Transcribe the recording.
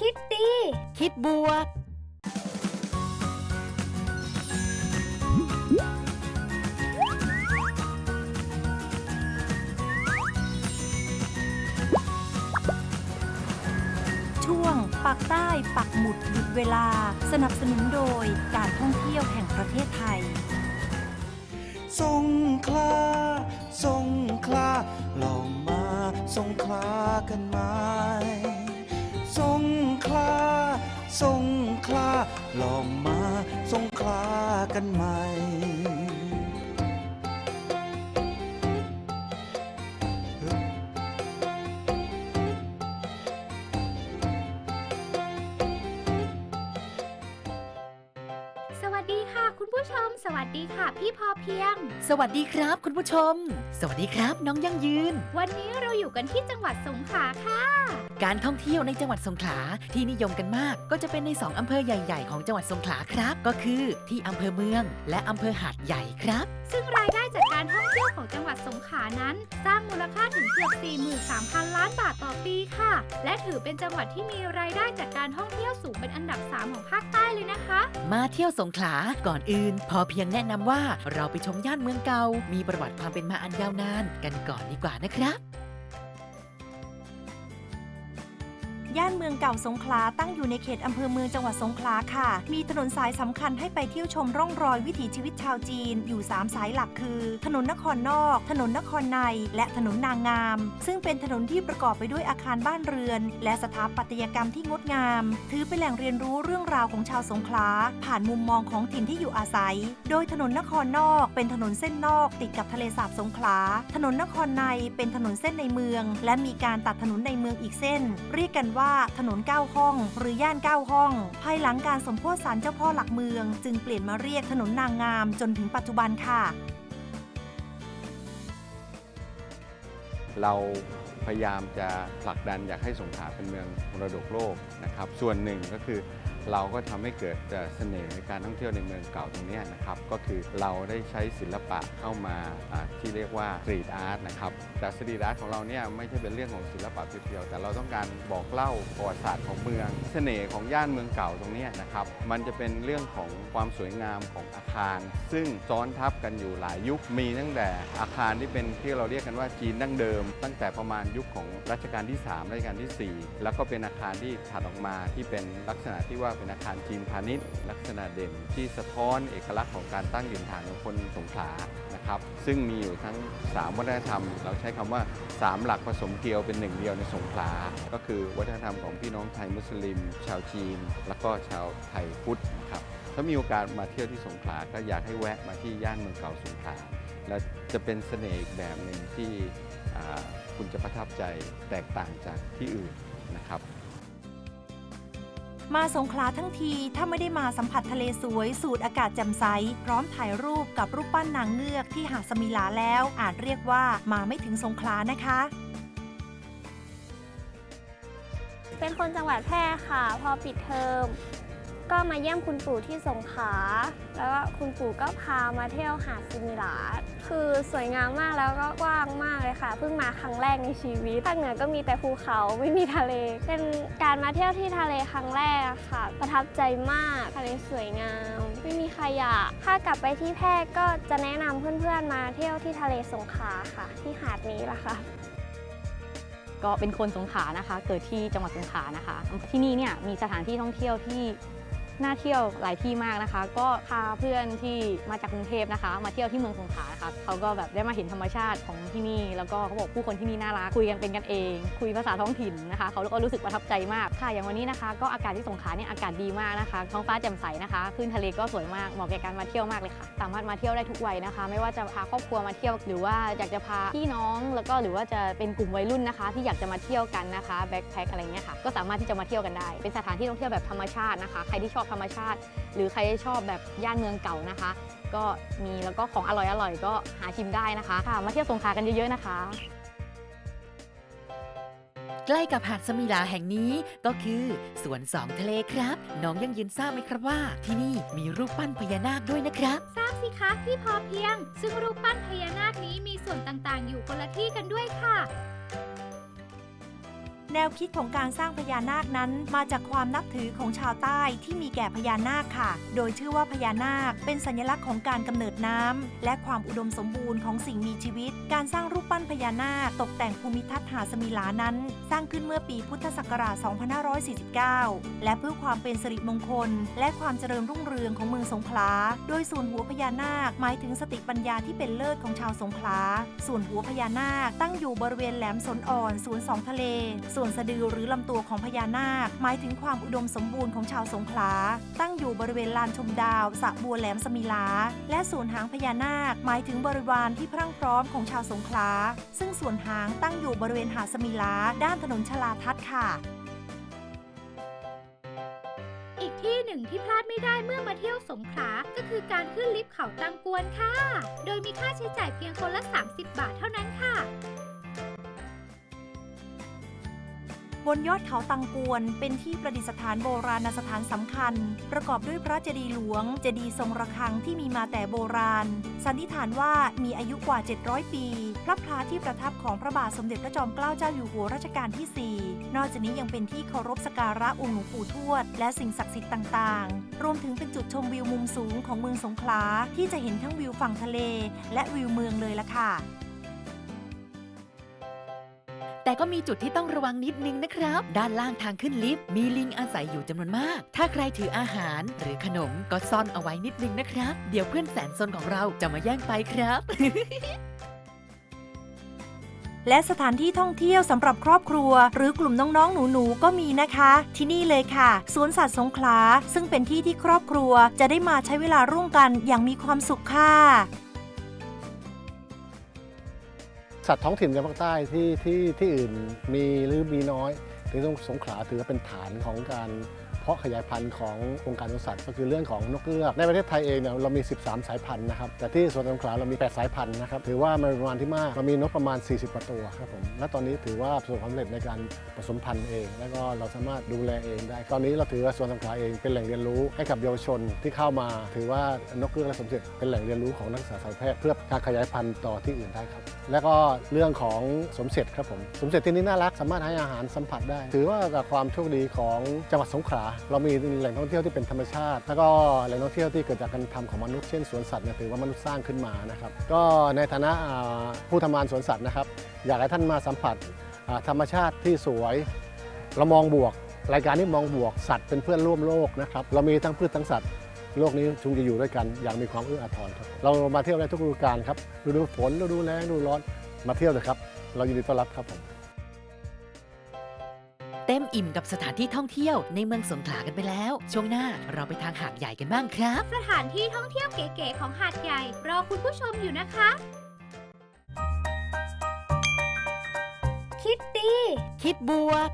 คิดดี คิดบวก ช่วงปักใต้ปักหมุดหยุดเวลา สนับสนุนโดยการท่องเที่ยวแห่งประเทศไทย สงขลา สงขลาลองมา สงขลากันไหม ลองมาสงคลากันใหม่ ผู้ชม สวัสดีค่ะ พี่พอเพียง สวัสดีครับ คุณผู้ชม สวัสดีครับน้องยั่งยืน วันนี้เราอยู่กันที่จังหวัดสงขลาค่ะ การท่องเที่ยวในจังหวัดสงขลาที่นิยมกันมากก็จะเป็นใน 2 อำเภอใหญ่ ๆ ของจังหวัดสงขลาครับ ก็คือที่อำเภอเมือง และอำเภอหาดใหญ่ครับ ซึ่งรายได้จากการท่องเที่ยวของจังหวัดสงขลานั้น สร้างมูลค่าถึงเกือบ 43,000 ล้านบาทต่อปีค่ะ และถือเป็นจังหวัดที่มีรายได้จากการท่องเที่ยวสูงเป็นอันดับ 3 ของภาคใต้เลยนะคะ มาเที่ยวสงขลาก่อนอื่นพอเพียงแนะนำว่าเราไปชมย่านเมืองเก่า มีประวัติความเป็นมาอันยาวนาน กันก่อนดีกว่านะครับ ย่านเมืองเก่าสงขลาตั้งอยู่ในเขตอำเภอเมืองจังหวัดสงขลาค่ะ มีถนนสายสำคัญให้ไปเที่ยวชมร่องรอยวิถีชีวิตชาวจีน อยู่ 3 สายหลักคือ ถนนนครนอก ถนนนครใน และถนนนางงาม ซึ่งเป็นถนนที่ประกอบไปด้วยอาคารบ้านเรือน และสถาปัตยกรรมที่งดงาม ถือเป็นแหล่งเรียนรู้เรื่องราวของชาวสงขลา ผ่านมุมมองของถิ่นที่อยู่อาศัย โดยถนนนครนอกเป็นถนนเส้นนอก ติดกับทะเลสาบสงขลา ถนนนครในเป็นถนนเส้นในเมือง และมีการตัดถนนในเมืองอีกเส้น เรียกกันว่า่าถนนเก้าห้อง หรือย่านเก้าห้อง ภายหลังการสมโพธิสารเจ้าพ่อหลักเมือง จึงเปลี่ยนมาเรียกถนนนางงามจนถึงปัจจุบันค่ะ เราพยายามจะผลักดันอยากให้สงขลาเป็นเมืองมรดกโลกนะครับ ส่วนหนึ่งก็คือ เราก็ทำให้เกิดเสน่ห์ในการท่องเที่ยวในเมืองเก่าตรงนี้นะครับ ก็คือเราได้ใช้ศิลปะเข้ามาที่เรียกว่าสตรีทอาร์ตนะครับแต่สตรีทอาร์ตของเราเนี่ยไม่ใช่เป็นเรื่องของศิลปะเพียวๆแต่เราต้องการบอกเล่าประวัติศาสตร์ของเมือง เสน่ห์ของย่านเมืองเก่าตรงนี้นะครับ มันจะเป็นเรื่องของความสวยงามของอาคาร ซึ่งซ้อนทับกันอยู่หลายยุคมีตั้งแต่อาคารที่เป็นที่เราเรียกกันว่าจีนดั้งเดิม ตั้งแต่ประมาณยุคของรัชกาลที่ 3 รัชกาลทีสี่4 แล้วก็เป็นอาคารที่ถัดออกมาที่เป็นลักษณะที่ว่าเป็นอาคารจีนพาณิชย์ ลักษณะเด่นที่สะท้อนเอกลักษณ์ของการตั้งถิ่นฐานของคนสงขลานะครับ ซึ่งมีอยู่ทั้ง 3 วัฒนธรรม เราใช้คำว่า 3 หลักผสมเกลียวเป็นหนึ่งเดียวในสงขลา ก็คือวัฒนธรรมของพี่น้องไทยมุสลิม ชาวจีน แล้วก็ชาวไทยพุทธนะครับถ้ามีโอกาสมาเที่ยวที่สงขลาก็อยากให้แวะมาที่ย่านเมืองเก่าสงขลาและจะเป็นเสน่ห์อีกแบบหนึ่งที่คุณจะประทับใจแตกต่างจากที่อื่นนะครับ มาสงขลาทั้งทีถ้าไม่ได้มาสัมผัสทะเลสวย สูดอากาศแจ่มใส พร้อมถ่ายรูปกับรูปปั้นนางเงือกที่หาดสมิลาแล้ว อาจเรียกว่ามาไม่ถึงสงขลานะคะ เป็นคนจังหวัดแพร่ค่ะ พอปิดเทอม ก็มาเยี่ยมคุณปู่ที่สงขลาแล้วก็คุณปู่ก็พามาเที่ยวหาดซิมิลาดคือสวยงามมากแล้วก็กว้างมากเลยค่ะ เพิ่งมาครั้งแรกในชีวิตภาคเหนือก็มีแต่ภูเขาไม่มีทะเล เป็นการมาเที่ยวที่ทะเลครั้งแรกค่ะ ประทับใจมากทะเลสวยงาม ไม่มีขยะถ้ากลับไปที่แพร่ก็จะแนะนำเพื่อนๆมาเที่ยวที่ทะเลสงขลาค่ะ ที่หาดนี้ล่ะค่ะก็เป็นคนสงขลานะคะ เกิดที่จังหวัดสงขลานะคะ ที่นี่เนี่ยมีสถานที่ท่องเที่ยวที่ น่าเที่ยวหลายที่มากนะคะ ก็พาเพื่อนที่มาจากกรุงเทพนะคะ มาเที่ยวที่เมืองสงขลานะคะเขาก็แบบได้มาเห็นธรรมชาติของที่นี่ แล้วก็เขาบอกผู้คนที่นี่น่ารักคุยกันเป็นกันเอง คุยภาษาท้องถิ่นนะคะ เขาก็รู้สึกประทับใจมากค่ะ อย่างวันนี้นะคะ ก็อากาศที่สงขลาเนี่ยอากาศดีมากนะคะ ท้องฟ้าแจ่มใสนะคะคลื่นทะเลก็สวยมากเหมาะแก่การมาเที่ยวมากเลยค่ะ สามารถมาเที่ยวได้ทุกวัยนะคะ ไม่ว่าจะพาครอบครัวมาเที่ยว หรือว่าอยากจะพาพี่น้องแล้วก็หรือว่าจะเป็นกลุ่มวัยรุ่นนะคะ ที่อยากจะมาเที่ยวกันนะคะแบ็คแพ็คอะไรเงี้ยค่ะก็สามารถที่จะมาเที่ยวกันได้ เป็นสถานที่ท่องเที่ยวแบบธรรมชาตินะคะ ใครที่ชอบธรรมชาติ หรือใครที่ชอบแบบย่านเมืองเก่านะคะ ก็มีแล้วก็ของอร่อยๆก็หาชิมได้นะคะค่ะมาเที่ยวสงขลากันเยอะๆนะคะ ใกล้กับหาดสมิลาแห่งนี้ก็คือสวนสองทะเลครับ น้องยังยืนทราบไหมครับว่า ที่นี่มีรูปปั้นพญานาคด้วยนะครับ ทราบสิคะพี่พอเพียง ซึ่งรูปปั้นพญานาคนี้มีส่วนต่างๆ อยู่คนละที่กันด้วยค่ะ แนวคิดของการสร้างพญานาคนั้น มาจากความนับถือของชาวใต้ที่มีแก่พญานาคค่ะ โดยชื่อว่าพญานาคเป็นสัญลักษณ์ของการกำเนิดน้ำและความอุดมสมบูรณ์ของสิ่งมีชีวิต การสร้างรูปปั้นพญานาคตกแต่งภูมิทัศน์หาสมิลานั้น สร้างขึ้นเมื่อปีพุทธศักราช 2549 และเพื่อความเป็นสิริมงคล และความเจริญรุ่งเรืองของเมืองสงขลา โดยส่วนหัวพญานาคหมายถึงสติปัญญาที่เป็นเลิศของชาวสงขลา ส่วนหัวพญานาคตั้งอยู่บริเวณแหลมสนอ่อนศูนสองทะเลสวนสะดือหรือลำตัวของพญานาค หมายถึงความอุดมสมบูรณ์ของชาวสงขลา ตั้งอยู่บริเวณลานชมดาวสะบัวแหลมสมิลา และส่วนหางพญานาค หมายถึงบริวารที่พรั่งพร้อมของชาวสงขลา ซึ่งส่วนหางตั้งอยู่บริเวณหาดสมิลา ด้านถนนชลาทัศน์ค่ะอีกที่หนึ่งที่พลาดไม่ได้เมื่อมาเที่ยวสงขลา ก็คือการขึ้นลิฟต์เขาตังกวนค่ะ โดยมีค่าใช้จ่ายเพียงคนละ 30 บาทเท่านั้นค่ะ บนยอดเขาตังกวน เป็นที่ประดิษฐานโบราณสถานสำคัญ ประกอบด้วยพระเจดีย์หลวง เจดีย์ทรงระฆังที่มีมาแต่โบราณ สันนิษฐานว่ามีอายุกว่า 700 ปี พระพลาที่ประทับของพระบาทสมเด็จพระจอมเกล้าเจ้าอยู่หัวรัชกาลที่ 4 นอกจากนี้ยังเป็นที่เคารพสการะองค์หลวงปู่ทวด และสิ่งศักดิ์สิทธิ์ต่างๆ รวมถึงเป็นจุดชมวิวมุมสูงของเมืองสงขลาที่จะเห็นทั้งวิวฝั่งทะเล และวิวเมืองเลยล่ะค่ะ แต่ก็มีจุดที่ต้องระวังนิดนึงนะครับ ด้านล่างทางขึ้นลิฟต์มีลิงอาศัยอยู่จำนวนมาก ถ้าใครถืออาหารหรือขนมก็ซ่อนเอาไว้นิดนึงนะครับ เดี๋ยวเพื่อนแสนซนของเราจะมาแย่งไปครับ และสถานที่ท่องเที่ยวสำหรับครอบครัว หรือกลุ่มน้องๆ หนูๆ ก็มีนะคะ ที่นี่เลยค่ะสวนสัตว์สงขลาซึ่งเป็นที่ที่ครอบครัวจะได้มาใช้เวลาร่วมกันอย่างมีความสุขค่ะ สัตว์ท้องถิ่นในภาคใต้ที่ที่ที่อื่นมีหรือมีน้อย ถึงสงขลาถือเป็นฐานของการเพาะขยายพันธุ์ขององค์การสวนสัตว์ก็คือเรื่องของนกเงือกในประเทศไทยเองเนี่ยเรามี 13 สายพันธุ์นะครับแต่ที่สวนสงขลาเรามี 8 สายพันธุ์นะครับถือว่ามันประมาณที่มากเรามีนกประมาณ 40กว่าตัวครับผมและตอนนี้ถือว่าประสบความสำเร็จในการผสมพันธุ์เอง แล้วก็เราสามารถดูแลเองได้ ตอนนี้เราถือว่าสวนสงขลาเองเป็นแหล่งเรียนรู้ให้กับเยาวชนที่เข้ามา ถือว่านกเงือกและสมเสร็จเป็นแหล่งเรียนรู้ของนักศึกษาสัตวแพทย์เพื่อการขยายพันธุ์ต่อที่อื่นได้ครับแล้วก็เรื่องของสมเสร็จครับผมสมเสร็จที่นี่น่ารักสามารถให้อาหารสัมผัสได้ถือว่าจากความโชคดีของจังหวัดสงขลาเรามีแหล่งท่องเที่ยวที่เป็นธรรมชาติ แล้วก็แหล่งท่องเที่ยวที่เกิดจากการทำของมนุษย์เช่นสวนสัตว์เนี่ยถือว่ามนุษย์สร้างขึ้นมานะครับก็ในฐานะผู้ทำงานสวนสัตว์นะครับ อยากให้ท่านมาสัมผัสธรรมชาติที่สวยเรามองบวก รายการนี้มองบวกสัตว์เป็นเพื่อนร่วมโลกนะครับเรามีทั้งพืชทั้งสัตว์โลกนี้จงจะอยู่ด้วยกันอย่างมีความเอื้ออาทรครับ เรามาเที่ยวได้ทุกฤดูกาลครับฤดูฝนฤดูแล้งฤดูร้อนมาเที่ยวเลยครับ เรายินดีต้อนรับครับผม เต็มอิ่มกับสถานที่ท่องเที่ยวในเมืองสงขลากันไปแล้ว ช่วงหน้าเราไปทางหาดใหญ่กันบ้างครับ สถานที่ท่องเที่ยวเก๋ๆของหาดใหญ่ รอคุณผู้ชมอยู่นะคะ คิดดี คิดบวก